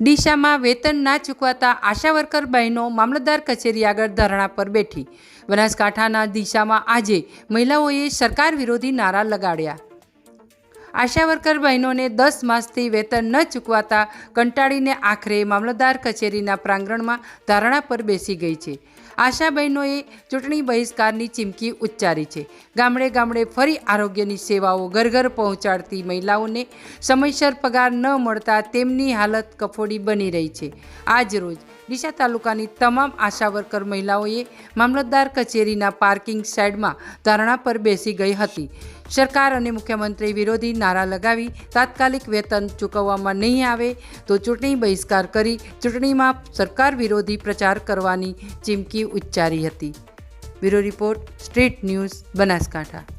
ડીસામાં વેતન ના ચૂકવાતા આશા વર્કર બહેનો મામલતદાર કચેરી આગળ ધરણા પર બેઠી. બનાસકાંઠાના દિશામાં આજે મહિલાઓએ સરકાર વિરોધી નારા લગાડ્યા. આશા વર્કર બહેનોને દસ માસથી વેતન ન ચૂકવાતા કંટાળીને આખરે મામલતદાર કચેરીના પ્રાંગણમાં ધારણા પર બેસી ગઈ છે. આશા બહેનોએ ચૂંટણી બહિષ્કારની ચીમકી ઉચ્ચારી છે. ગામડે ગામડે ફરી આરોગ્યની સેવાઓ ઘર ઘર પહોંચાડતી મહિલાઓને સમયસર પગાર ન મળતા તેમની હાલત કફોડી બની રહી છે. આજ રોજ ડીસા તાલુકાની તમામ આશા વર્કર મહિલાઓએ મામલતદાર કચેરીના પાર્કિંગ સાઇડમાં ધારણા પર બેસી ગઈ હતી. સરકાર અને મુખ્યમંત્રી વિરોધી નારા લગાવી તાત્કાલિક વેતન ચૂકવવામાં નહીં આવે તો ચૂંટણી બહિષ્કાર કરી ચૂંટણીમાં સરકાર વિરોધી પ્રચાર કરવાની ચીમકી ઉચ્ચારી હતી. Bureau report, street news, Banaskantha.